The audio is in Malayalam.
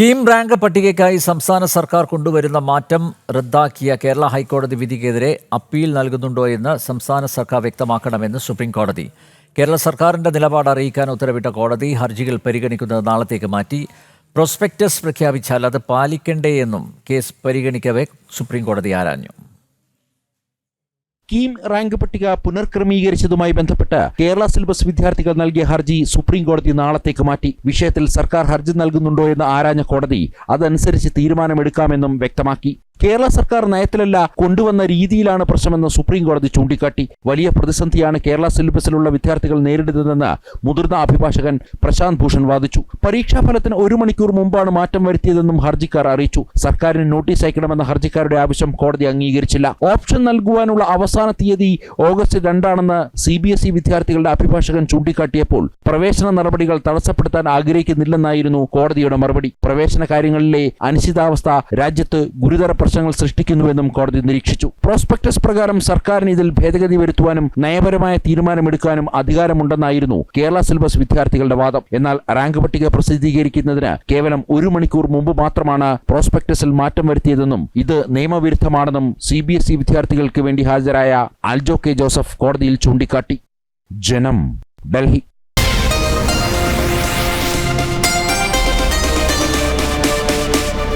കീം റാങ്ക് പട്ടികയ്ക്കായി സംസ്ഥാന സർക്കാർ കൊണ്ടുവരുന്ന മാറ്റം റദ്ദാക്കിയ കേരള ഹൈക്കോടതി വിധിക്കെതിരെ അപ്പീൽ നൽകുന്നുണ്ടോ എന്ന് സംസ്ഥാന സർക്കാർ വ്യക്തമാക്കണമെന്ന് സുപ്രീം കോടതി കേരള സർക്കാരിന്റെ നിലപാട് അറിയിക്കാൻ ഉത്തരവിട്ട കോടതി ഹർജികൾ പരിഗണിക്കുന്നത് നാളത്തേക്ക് മാറ്റി. പ്രോസ്പെക്ടസ് പ്രഖ്യാപിച്ചാൽ അത് പാലിക്കണ്ടേ എന്നും കേസ് പരിഗണിക്കവേ സുപ്രീം കോടതി ആരാഞ്ഞു. കീം റാങ്ക് പട്ടിക പുനർക്രമീകരിച്ചതുമായി ബന്ധപ്പെട്ട് കേരള സിലബസ് വിദ്യാർത്ഥികൾ നൽകിയ ഹർജി സുപ്രീം കോടതി നാളത്തേക്ക് മാറ്റി. വിഷയത്തിൽ സർക്കാർ ഹർജി നൽകുന്നുണ്ടോ എന്ന് ആരാഞ്ഞ കോടതി അതനുസരിച്ച് തീരുമാനമെടുക്കാമെന്നും വ്യക്തമാക്കി. കേരള സർക്കാർ നയത്തിലല്ല കൊണ്ടുവന്ന രീതിയിലാണ് പ്രശ്നമെന്ന് സുപ്രീം കോടതി ചൂണ്ടിക്കാട്ടി. വലിയ പ്രതിസന്ധിയാണ് കേരള സിലബസിലുള്ള വിദ്യാർത്ഥികൾ നേരിടുന്നതെന്ന് മുതിർന്ന അഭിഭാഷകൻ പ്രശാന്ത് ഭൂഷൺ വാദിച്ചു. പരീക്ഷാഫലത്തിന് ഒരു മണിക്കൂർ മുമ്പാണ് മാറ്റം വരുത്തിയതെന്നും ഹർജിക്കാർ അറിയിച്ചു. സർക്കാരിന് നോട്ടീസ് അയക്കണമെന്ന ഹർജിക്കാരുടെ ആവശ്യം കോടതി അംഗീകരിച്ചില്ല. ഓപ്ഷൻ നൽകുവാനുള്ള അവസാന തീയതി ഓഗസ്റ്റ് രണ്ടാണെന്ന് സി ബി എസ് ഇ വിദ്യാർത്ഥികളുടെ അഭിഭാഷകൻ ചൂണ്ടിക്കാട്ടിയപ്പോൾ പ്രവേശന നടപടികൾ തടസ്സപ്പെടുത്താൻ ആഗ്രഹിക്കുന്നില്ലെന്നായിരുന്നു കോടതിയുടെ മറുപടി. പ്രവേശന കാര്യങ്ങളിലെ അനിശ്ചിതാവസ്ഥ രാജ്യത്ത് ഗുരുതര പ്രശ്നങ്ങൾ സൃഷ്ടിക്കുന്നുവെന്നും കോടതി നിരീക്ഷിച്ചു. പ്രോസ്പെക്ടസ് പ്രകാരം സർക്കാരിന് ഇതിൽ ഭേദഗതി വരുത്തുവാനും നയപരമായ തീരുമാനമെടുക്കാനും അധികാരമുണ്ടെന്നായിരുന്നു കേരള സിലബസ് വിദ്യാർത്ഥികളുടെ വാദം. എന്നാൽ റാങ്ക് പട്ടിക പ്രസിദ്ധീകരിക്കുന്നതിന് കേവലം ഒരു മണിക്കൂർ മുമ്പ് മാത്രമാണ് പ്രോസ്പെക്ടസിൽ മാറ്റം വരുത്തിയതെന്നും ഇത് നിയമവിരുദ്ധമാണെന്നും സി ബി എസ് ഇ വിദ്യാർത്ഥികൾക്ക് വേണ്ടി ഹാജരായ ആൽജോ കെ ജോസഫ് കോടതിയിൽ ചൂണ്ടിക്കാട്ടി. ജനം ഡൽഹി.